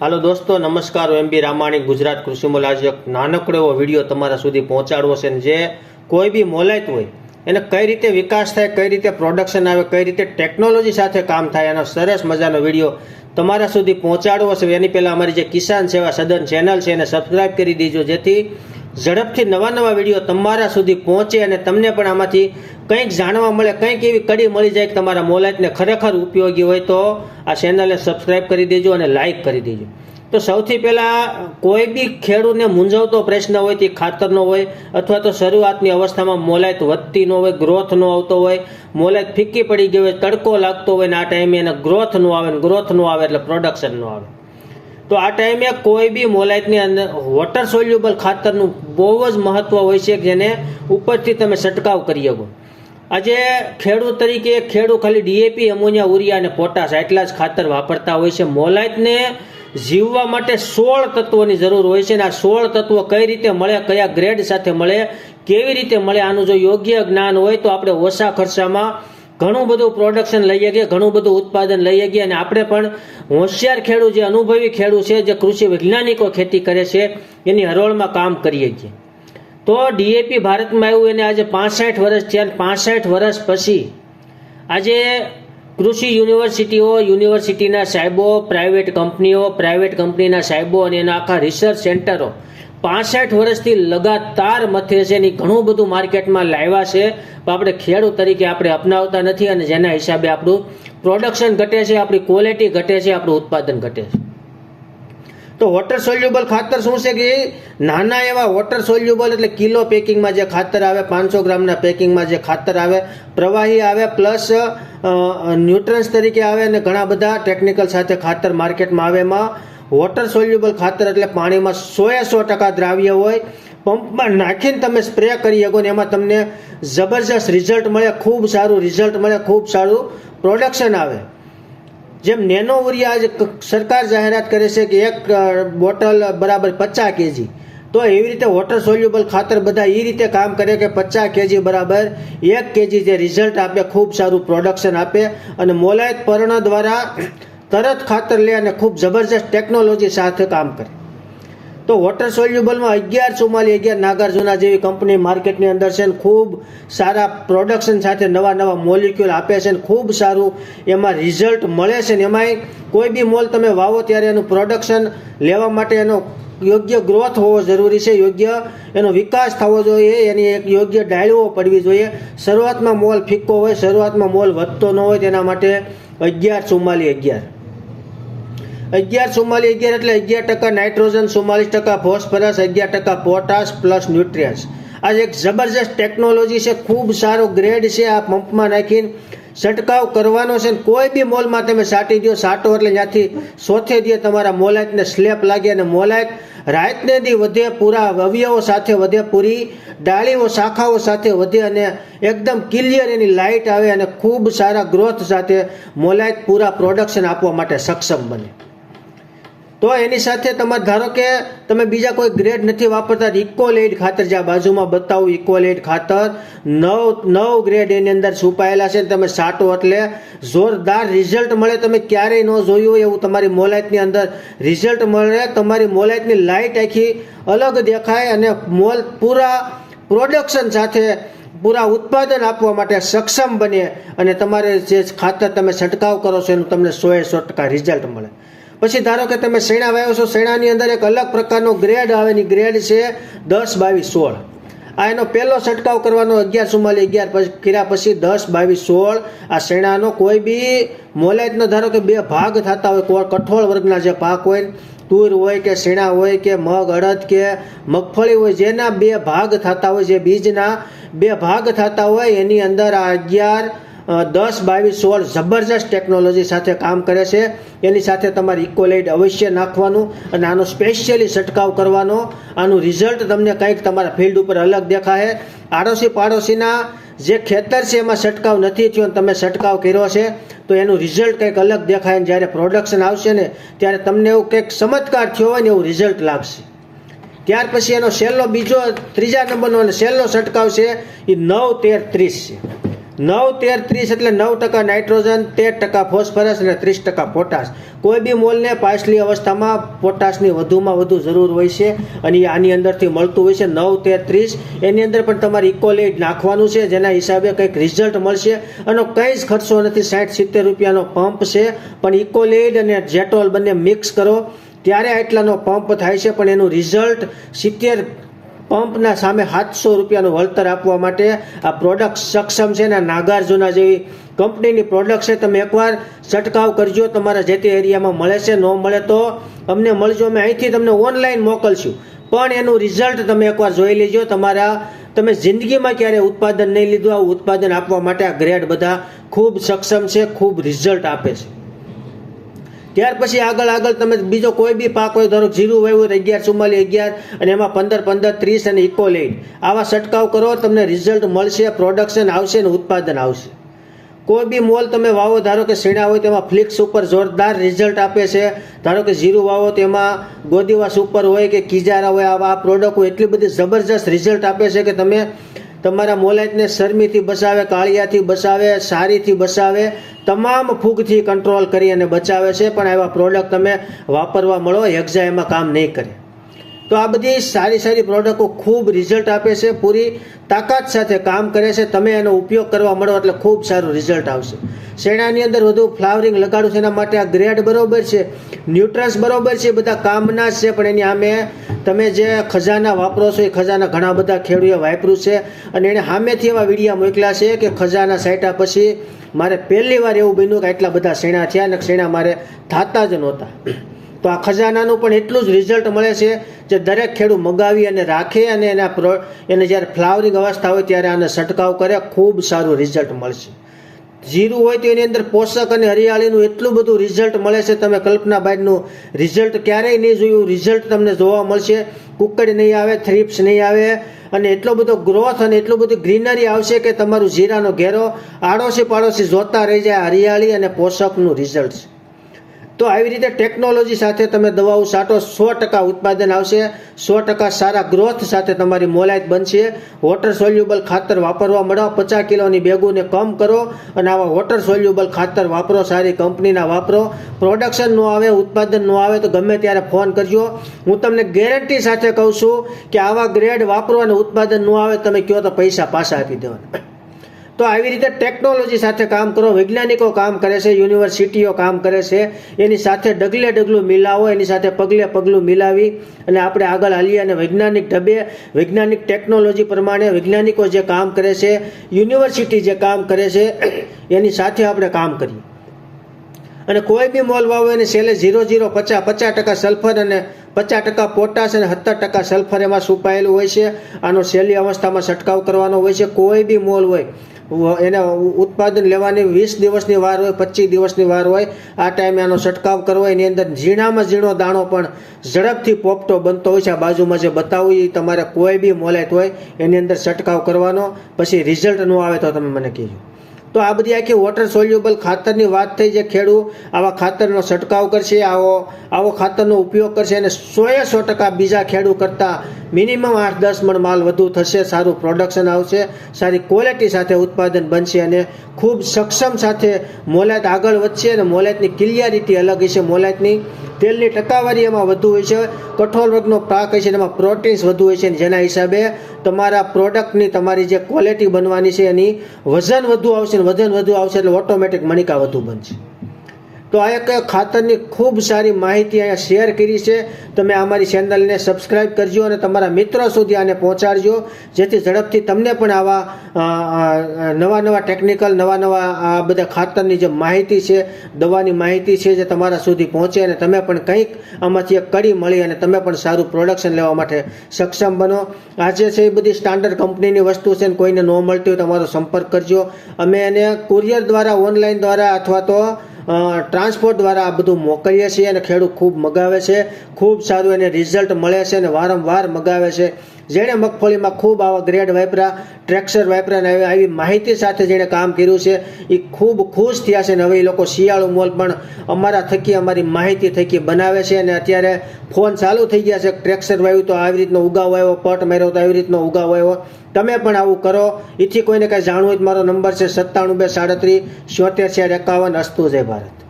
હાલો દોસ્તો, નમસ્કાર એમ બી રામાણી, ગુજરાત કૃષિમોલ આજે એક નાનકડો એવો વીડિયો તમારા સુધી પહોંચાડવો છે જે કોઈ બી મોલાયત હોય, એને કઈ રીતે વિકાસ થાય, કઈ રીતે પ્રોડક્શન આવે, કઈ રીતે ટેકનોલોજી સાથે કામ થાય, એનો સરસ મજાનો વીડિયો તમારા સુધી પહોંચાડવો છે. એની પહેલાં અમારી જે કિસાન સેવા સદન ચેનલ છે, એને સબસ્ક્રાઇબ કરી દીજો, જેથી ઝડપથી નવા નવા વીડિયો તમારા સુધી પહોંચે અને તમને પણ આમાંથી કંઈક જાણવા મળે, કંઈક એવી કડી મળી જાય કે તમારા મોલાઈટને ખરેખર ઉપયોગી હોય તો આ ચેનલને સબસ્ક્રાઈબ કરી દેજો અને લાઇક કરી દેજો. તો સૌથી પહેલાં કોઈ બી ખેડૂતને મૂંઝવતો પ્રશ્ન હોય, તે ખાતરનો હોય અથવા તો શરૂઆતની અવસ્થામાં મોલાયત વધતી ન હોય ગ્રોથ ન આવતો હોય મોલાયત ફીકી પડી ગઈ હોય, તડકો લાગતો હોય ને આ ટાઈમે એને ગ્રોથ ન આવે ને ગ્રોથ ન આવે એટલે પ્રોડક્શન ન આવે. તો આ ટાઈમે કોઈ બી મોલાઇટની અંદર વોટર સોલ્યુબલ ખાતરનું બહુ જ મહત્વ હોય છે જેને ઉપરથી તમે છંટકાવ કરી શકો. આજે ખેડૂત તરીકે ખેડૂત ખાલી ડીએપી અમોનિયા ઉરિયા અને પોટાશ એટલા જ ખાતર વાપરતા હોય છે. મોલાઇટને જીવવા માટે સોળ તત્વોની જરૂર હોય છે અને આ સોળ તત્વો કઈ રીતે મળે, કયા ગ્રેડ સાથે મળે, કેવી રીતે મળે, આનું જો યોગ્ય જ્ઞાન હોય તો આપણે ઓછા ખર્ચામાં ઘણું બધું પ્રોડક્શન લઈ શકીએ, ઘણું બધું ઉત્પાદન લઈ શકીએ અને આપણે પણ હોશિયાર ખેડૂત જે અનુભવી ખેડૂત છે, જે કૃષિ વૈજ્ઞાનિકો ખેતી કરે છે, એની હરોળમાં કામ કરીએ છીએ તો ડીએપી ભારતમાં આવ્યું એને આજે પાસઠ વર્ષ થયા પાસઠ વર્ષ પછી આજે કૃષિ યુનિવર્સિટીઓ, યુનિવર્સિટીના સાહેબો પ્રાઇવેટ કંપનીઓ પ્રાઇવેટ કંપનીના સાહેબો અને એના આખા રિસર્ચ સેન્ટરો પાસઠ વર્ષથી લગાતાર મથે છે એની ઘણું બધું માર્કેટમાં લાવ્યા છે. પણ આપણે ખેડૂત તરીકે આપણે અપનાવતા નથી અને જેના હિસાબે આપણું પ્રોડક્શન ઘટે છે, આપણી ક્વોલિટી ઘટે છે, આપણું ઉત્પાદન ઘટે છે. તો વોટર સોલ્યુબલ ખાતર શું છે કે નાના એવા વોટર સોલ્યુબલ એટલે કિલો પેકિંગમાં જે ખાતર આવે, પાંચસો ગ્રામના પેકિંગમાં જે ખાતર આવે, પ્રવાહી આવે પ્લસ ન્યુટ્રન્સ તરીકે આવે અને ઘણા બધા ટેકનિકલ સાથે ખાતર માર્કેટમાં આવે. એમાં વોટર સોલ્યુબલ ખાતર એટલે પાણીમાં સોએ સો ટકા દ્રાવ્ય હોય. પંપમાં નાખીને તમે સ્પ્રે કરી શકો ને એમાં તમને જબરજસ્ત રિઝલ્ટ મળે, ખૂબ સારું રિઝલ્ટ મળે, ખૂબ સારું પ્રોડક્શન આવે. જેમ નેનો ઉરિયા આજે સરકાર જાહેરાત કરે છે કે એક બોટલ બરાબર પચાસ કેજી. તો એવી રીતે વોટર સોલ્યુબલ ખાતર બધા એ રીતે કામ કરે કે પચાસ કેજી બરાબર એક કેજી જે રિઝલ્ટ આપે, ખૂબ સારું પ્રોડક્શન આપે અને મોલાયત પર્ણ દ્વારા તરત ખાતર લે અને ખૂબ જબરજસ્ત ટેકનોલોજી સાથે કામ કરે. તો વોટર સોલ્યુબલમાં અગિયાર ચુમ્માલી અગિયાર નાગાર્જુના જેવી કંપની માર્કેટની અંદર છે ખૂબ સારા પ્રોડક્શન સાથે નવા નવા મોલિક્યુલ આપે છે ખૂબ સારું એમાં રિઝલ્ટ મળે છે ને એમાંય કોઈ બી મોલ તમે વાવો ત્યારે એનું પ્રોડક્શન લેવા માટે એનો યોગ્ય ગ્રોથ હોવો જરૂરી છે, યોગ્ય એનો વિકાસ થવો જોઈએ, એની એક યોગ્ય ડાળીઓ પડવી જોઈએ. શરૂઆતમાં મોલ ફિક્કો હોય, શરૂઆતમાં મોલ વધતો ન હોય તેના માટે અગિયાર ચુમ્માલી અગિયાર. અગિયાર ચુમ્માલીસ, અગિયાર એટલે અગિયાર ટકા નાઇટ્રોજન, ચુમ્માલીસ ટકા ફોસ્ફરસ, અગિયાર ટકા પોટાશ પ્લસ ન્યુટ્રિયન્સ. આ એક જબરજસ્ત ટેકનોલોજી છે, ખૂબ સારો ગ્રેડ છે આ પંપમાં નાખીને. છંટકાવ કરવાનો છે ને કોઈ બી મોલમાં તમે સાટી દો, સાટો એટલે ત્યાંથી સોથે દે તમારા મોલાયતને સ્લેપ લાગે અને મોલાયત રાતને દી વધે, પૂરા અવયવો સાથે વધે, પૂરી ડાળીઓ, શાખાઓ સાથે વધે અને એકદમ ક્લિયર એની લાઇટ આવે અને ખૂબ સારા ગ્રોથ સાથે મોલાયત પૂરા પ્રોડક્શન આપવા માટે સક્ષમ બને. તો એની સાથે તમારે ધારો કે તમે બીજા કોઈ ગ્રેડ નથી વાપરતા ઇકોલેડ ખાતર જે આ બાજુમાં બતાવું ઇકોલેડ ખાતર. નવ નવ ગ્રેડ એની અંદર છુપાયેલા છે, તમે સાટો એટલે જોરદાર રિઝલ્ટ મળે. તમે ક્યારેય ન જોયું હોય એવું તમારી મોલાયતની અંદર રિઝલ્ટ મળે. તમારી મોલાયતની લાઇટ આખી અલગ દેખાય અને મોલ પૂરા પ્રોડક્શન સાથે પૂરા ઉત્પાદન આપવા માટે સક્ષમ બને અને તમારે જે ખાતર તમે છંટકાવ કરો છો એનું તમને સો એ સો ટકા રિઝલ્ટ મળે. પછી ધારો કે તમે શેણા વાવ્યો છો, શેણાની અંદર એક અલગ પ્રકારનો ગ્રેડ આવે એની ગ્રેડ છે દસ બાવીસ સોળ. આ એનો પહેલો છંટકાવ કરવાનો અગિયાર ચુમ્માલી અગિયાર પછી, કર્યા પછી દસ બાવીસ સોળ. આ શેણાનો કોઈ બી મોલાયતનો ધારો કે બે ભાગ થતા હોય કઠોળ વર્ગના જે પાક હોય, તુર હોય કે શેણા હોય કે મગ, અડદ કે મગફળી હોય, જેના બે ભાગ થતા હોય, જે બીજના બે ભાગ થતા હોય, એની અંદર આ અગિયાર દસ, બાવીસ, સોળ જબરજસ્ત ટેકનોલોજી સાથે કામ કરે છે. એની સાથે તમારે ઇકોલાઇટ અવશ્ય નાખવાનું અને આનો સ્પેશિયલી છંટકાવ કરવાનો. આનું રિઝલ્ટ તમને કંઈક તમારા ફિલ્ડ ઉપર અલગ દેખાય આડોશી પાડોશીના જે ખેતર છે, એમાં છંટકાવ નથી થયો અને તમે છંટકાવ કર્યો છે, તો એનું રિઝલ્ટ કંઈક અલગ દેખાય ને જ્યારે પ્રોડક્શન આવશે ને, ત્યારે તમને એવું કંઈક ચમત્કાર થયો હોય ને, એવું રિઝલ્ટ લાગશે. ત્યાર પછી એનો છેલ્લો બીજો, ત્રીજા નંબરનો અને છેલ્લો છંટકાવ છે એ નવ, તેર, ત્રીસ છે. નવ તેર ત્રીસ એટલે નવ ટકા નાઇટ્રોજન, તેર ટકા ફોસ્ફરસ અને ત્રીસ ટકા પોટાશ. કોઈ બી મોલને પાછલી અવસ્થામાં પોટાશની વધુમાં વધુ જરૂર હોય છે અને આની અંદરથી મળતું હોય છે નવ તેર ત્રીસ. એની અંદર પણ તમારે ઇકોલેટ નાખવાનું છે, જેના હિસાબે કંઈક રિઝલ્ટ મળશે. અને કંઈ જ ખર્ચો નથી, સાઠ સિત્તેર રૂપિયાનો પંપ છે. પણ ઇકોલેડ અને જેટોલ બંને મિક્સ કરો. ત્યારે આટલાનો પંપ થાય છે, પણ એનું રિઝલ્ટ સિત્તેર પંપના સામે સાતસો રૂપિયાનું વળતર આપવા માટે આ પ્રોડક્ટ સક્ષમ છે ને નાગાર્જુના જેવી કંપનીની પ્રોડક્ટ છે. તમે એકવાર છંટકાવ કરજો, તમારા જે તે એરિયામાં મળે છે, ન મળે તો અમને મળજો. અમે અહીંથી તમને ઓનલાઈન મોકલશું. પણ એનું રિઝલ્ટ તમે એકવાર જોઈ લેજો. તમારા, તમે જિંદગીમાં ક્યારે ઉત્પાદન નહીં લીધું. આવું ઉત્પાદન આપવા માટે આ ગ્રેડ બધા ખૂબ સક્ષમ છે, ખૂબ રિઝલ્ટ આપે છે. ત્યાર પછી આગળ આગળ તમે બીજો કોઈ બી પાક હોય ધારો જીરું વાવ્યું તો અગિયાર ચુમ્માલી અગિયાર અને એમાં પંદર પંદર, ત્રીસ અને ઇકોલેટ આવા છંટકાવ કરો, તમને રિઝલ્ટ મળશે પ્રોડક્શન આવશે અને ઉત્પાદન આવશે. કોઈ બી મોલ તમે વાવો, ધારો કે શીણા હોય તેમાં ફ્લિક્સ ઉપર જોરદાર રિઝલ્ટ આપે છે. ધારો કે જીરું વાવો, તેમાં ગોદીવાસ ઉપર હોય કે કિજારા હોય, આવા પ્રોડક્ટ હોય, એટલી બધી જબરજસ્ત રિઝલ્ટ આપે છે કે તમે તમારા મોલેટને શરમીથી બસાવે કાળિયાથી બસાવે સારીથી બસાવે તમામ ફૂગથી કંટ્રોલ કરી અને બચાવે છે. પણ આવા પ્રોડક્ટ તમે વાપરવા મળો હેક્ઝા એમાં કામ નહીં કરે. તો આ બધી સારી સારી પ્રોડક્ટો ખૂબ રિઝલ્ટ આપે છે, પૂરી તાકાત સાથે કામ કરે છે. તમે એનો ઉપયોગ કરવા મળો એટલે ખૂબ સારું રિઝલ્ટ આવશે. શેણાની અંદર વધુ ફ્લાવરિંગ લગાડું છે એના માટે આ ગ્રેડ બરોબર છે ન્યુટ્રન્સ બરાબર છે બધા કામના છે, પણ એની સામે તમે જે ખજાના વાપરો છો, એ ખજાના ઘણા બધા ખેડૂએ વાપર્યું છે. અને એણે સામેથી એવા વિડીયા મોકલ્યા છે કે ખજાના સાઈટા પછી મારે પહેલી વાર એવું બન્યું કે આટલા બધા શેણા થયા અને શેણા મારે થતા જ નહોતા. તો આ ખજાનાનું પણ એટલું જ રિઝલ્ટ મળે છે જે દરેક ખેડૂત મગાવી અને રાખે અને એના પ્રો, એને જ્યારે ફ્લાવરિંગ અવસ્થા હોય ત્યારે આને છંટકાવ કરે, ખૂબ સારું રિઝલ્ટ મળશે. જીરું હોય તો એની અંદર પોષક અને હરિયાળીનું એટલું બધું રિઝલ્ટ મળે છે, તમે કલ્પના બાઈનું રિઝલ્ટ ક્યારેય નહીં જોયું રિઝલ્ટ તમને જોવા મળશે. કુકડ નહીં આવે થ્રીપ્સ નહીં આવે અને એટલો બધો ગ્રોથ અને એટલું બધું ગ્રીનરી આવશે કે તમારું જીરાનો ઘેરો આડોશી પાડોશી જોતા રહી જાય હરિયાળી અને પોષકનું રિઝલ્ટ છે. તો આવી રીતે ટેકનોલોજી સાથે તમે દવાઓ છાંટો સો ટકા ઉત્પાદન આવશે, સો ટકા સારા ગ્રોથ સાથે તમારી મોલાયત બનશે. વોટર સોલ્યુબલ ખાતર વાપરવા મળો, પચાસ કિલોની બેગોને કમ કરો અને આવા વોટર સોલ્યુબલ ખાતર વાપરો, સારી કંપનીના વાપરો. પ્રોડક્શન ન આવે, ઉત્પાદન ન આવે તો ગમે ત્યારે ફોન કરજો. હું તમને ગેરંટી સાથે કહું છું કે આવા ગ્રેડ વાપરો અને ઉત્પાદન ન આવે, તમે કહો તો પૈસા પાછા આપી દેવાના. તો આવી રીતે ટેકનોલોજી સાથે કામ કરો, વૈજ્ઞાનિકો કામ કરે છે યુનિવર્સિટીઓ કામ કરે છે, એની સાથે ડગલે ડગલું મિલાવો, એની સાથે પગલે પગલું મિલાવી અને આપણે આગળ હાલીએ અને વૈજ્ઞાનિક ઢબે, વૈજ્ઞાનિક ટેકનોલોજી પ્રમાણે વૈજ્ઞાનિકો જે કામ કરે છે યુનિવર્સિટી જે કામ કરે છે, એની સાથે આપણે કામ કરીએ. અને કોઈ બી મોલ વાવો, એને છેલ્લે ઝીરો ઝીરો પચાસ પચાસ ટકા સલ્ફર અને પચાસ ટકા પોટાશ અને સત્તર ટકા સલ્ફર એમાં સુપાયેલું હોય છે. આનો છેલ્લી અવસ્થામાં છંટકાવ કરવાનો હોય છે. કોઈ બી મોલ હોય એને ઉત્પાદન લેવાની વીસ દિવસની વાર હોય, પચીસ દિવસની વાર હોય, આ ટાઈમે આનો છંટકાવ કરવો એની અંદર ઝીણામાં ઝીણો દાણો પણ ઝડપથી પોપટો બનતો હોય છે. આ બાજુમાં જે બતાવું એ તમારે કોઈ બી મોલેટ હોય, એની અંદર છંટકાવ કરવાનો. પછી રિઝલ્ટ ન આવે તો તમે મને કહેજો. તો આ બધી આખી વોટર સોલ્યુબલ ખાતરની વાત થઈ જે ખેડૂત આવા ખાતરનો છંટકાવ કરશે, આવો આવો ખાતરનો ઉપયોગ કરશે અને સોએ સો ટકા બીજા ખેડૂત કરતાં મિનિમમ આઠ દસ મણ માલ વધુ થશે, સારું પ્રોડક્શન આવશે, સારી ક્વોલિટી સાથે ઉત્પાદન બનશે અને ખૂબ સક્ષમ સાથે મોલાત આગળ વધશે અને મોલાતની ક્લિયરિટી અલગ હશે. મોલાતની તેલની ટકાવારી એમાં વધુ હોય છે, કઠોળ વર્ગનો પાક હોય છે એમાં પ્રોટીન્સ વધુ હોય છે. જેના હિસાબે તમારા પ્રોડક્ટની તમારી જે ક્વોલિટી બનવાની છે એની વજન વધુ આવશે અને વજન વધુ આવશે એટલે ઓટોમેટિક મણિકા વધુ બનશે. તો આ એક ખાતરની ખૂબ સારી માહિતી અહીંયા શેર કરી છે. તમે અમારી ચેનલને સબસ્ક્રાઇબ કરજો અને તમારા મિત્રો સુધી આને પહોંચાડજો. જેથી ઝડપથી તમને પણ આવા નવા નવા ટેકનિકલ નવા નવા આ બધા ખાતરની જે માહિતી છે, દવાની માહિતી છે જે તમારા સુધી પહોંચે અને તમે પણ કંઈક આમાંથી એક કડી મળી અને તમે પણ સારું પ્રોડક્શન લેવા માટે સક્ષમ બનો. આજે છે એ બધી સ્ટાન્ડર્ડ કંપનીની વસ્તુ છે અને કોઈને ન મળતી હોય તમારો સંપર્ક કરજો. અમે એને કુરિયર દ્વારા ઓનલાઈન દ્વારા અથવા તો ટ્રાન્સપોર્ટ દ્વારા આ બધું મોકલીએ છીએ અને ખેડૂત ખૂબ મગાવે છે. ખૂબ સારું એને રિઝલ્ટ મળે છે અને વારંવાર મગાવે છે. જેણે મગફળીમાં ખૂબ આવા ગ્રેડ વાપરા ટ્રેક્સર વાપરા અને આવી- માહિતી સાથે જેણે કામ કર્યું છે એ ખૂબ ખુશ થયા છે અને હવે એ લોકો શિયાળુ મોલ પણ અમારા થકી અમારી માહિતી થકી બનાવે છે અને અત્યારે ફોન ચાલુ થઈ ગયા છે ટ્રેક્સર વાવ્યું તો આવી રીતનો ઉગાવ આવ્યો, પટ માર્યો તો આવી રીતનો ઉગાવ આવ્યો. તમે પણ આવું કરો એથી કોઈને કાંઈ જાણવું હોય તો મારો નંબર છે સત્તાણું બે સાડત્રીસ, છોતેર ચાર એકાવન, અસ્તુ જય ભારત.